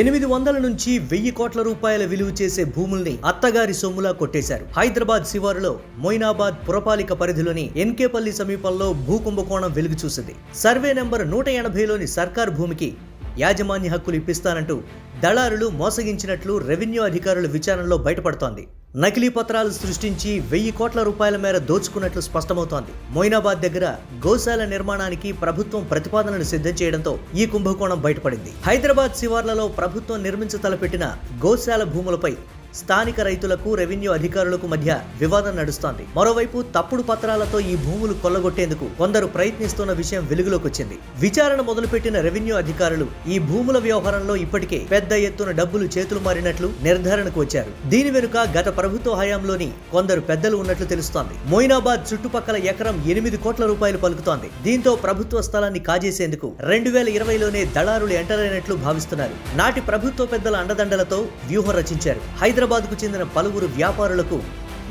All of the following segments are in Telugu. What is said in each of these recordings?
ఎనిమిది వందల నుంచి వెయ్యి కోట్ల రూపాయల విలువ చేసే భూముల్ని అత్తగారి సొమ్ములా కొట్టేశారు. హైదరాబాద్ శివారులో మొయినాబాద్ పురపాలిక పరిధిలోని ఎన్కేపల్లి సమీపంలో భూ కుంభకోణం వెలుగు చూసింది. సర్వే నెంబర్ నూట ఎనభైలోని సర్కార్ భూమికి యాజమాన్య హక్కులు ఇప్పిస్తానంటూ దళారులు మోసగించినట్లు రెవెన్యూ అధికారుల విచారణలో బయటపడుతోంది. నకిలీ పత్రాలు సృష్టించి వెయ్యి కోట్ల రూపాయల మేర దోచుకున్నట్లు స్పష్టమవుతోంది. మొయినాబాద్ దగ్గర గోశాల నిర్మాణానికి ప్రభుత్వం ప్రతిపాదనలు సిద్ధం చేయడంతో ఈ కుంభకోణం బయటపడింది. హైదరాబాద్ శివార్లలో ప్రభుత్వం నిర్మించ తలపెట్టిన గోశాల భూములపై స్థానిక రైతులకు రెవెన్యూ అధికారులకు మధ్య వివాదం నడుస్తోంది. మరోవైపు తప్పుడు పత్రాలతో ఈ భూములు కొల్లగొట్టేందుకు కొందరు ప్రయత్నిస్తున్న విషయం వెలుగులోకి వచ్చింది విచారణ మొదలుపెట్టిన రెవెన్యూ అధికారులు ఈ భూముల వ్యవహారంలో ఇప్పటికే పెద్ద ఎత్తున డబ్బులు చేతులు మారినట్లు నిర్ధారణకు వచ్చారు. దీని వెనుక గత ప్రభుత్వ హయాంలోని కొందరు పెద్దలు ఉన్నట్లు తెలుస్తోంది. మొయినాబాద్ చుట్టుపక్కల ఎకరం ఎనిమిది కోట్ల రూపాయలు పలుకుతోంది. దీంతో ప్రభుత్వ స్థలాన్ని కాజేసేందుకు రెండు వేల ఇరవైలోనే దళారులు ఎంటర్ అయినట్లు భావిస్తున్నారు. నాటి ప్రభుత్వ పెద్దల అండదండలతో వ్యూహం రచించారు. హైదరాబాద్ హైదరాబాద్కు చెందిన పలువురు వ్యాపారులకు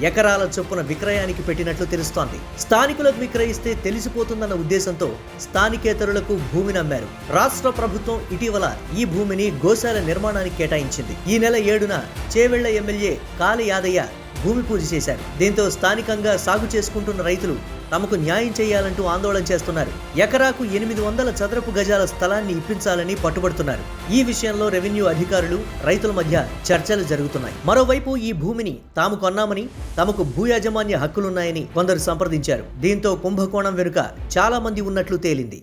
ఎకరాల చొప్పున విక్రయానికి పెట్టినట్లు తెలుస్తోంది. స్థానికులకు విక్రయిస్తే తెలిసిపోతుందన్న ఉద్దేశంతో స్థానికేతరులకు భూమిని అమ్మారు రాష్ట్ర ప్రభుత్వం ఇటీవల ఈ భూమిని గోశాల నిర్మాణానికి కేటాయించింది. ఈ నెల ఏడున చేవెళ్ళ ఎమ్మెల్యే కాలి యాదయ్య భూమి పూజ చేశారు. దీంతో స్థానికంగా సాగు చేసుకుంటున్న రైతులు తమకు న్యాయం చేయాలంటూ ఆందోళన చేస్తున్నారు. ఎకరాకు ఎనిమిది వందల చదరపు గజాల స్థలాన్ని ఇప్పించాలని పట్టుబడుతున్నారు. ఈ విషయంలో రెవెన్యూ అధికారులు రైతుల మధ్య చర్చలు జరుగుతున్నాయి. మరోవైపు ఈ భూమిని తాము కొన్నామని తమకు భూ యాజమాన్య హక్కులున్నాయని కొందరు సంప్రదించారు. దీంతో కుంభకోణం వెనుక చాలా మంది ఉన్నట్లు తేలింది.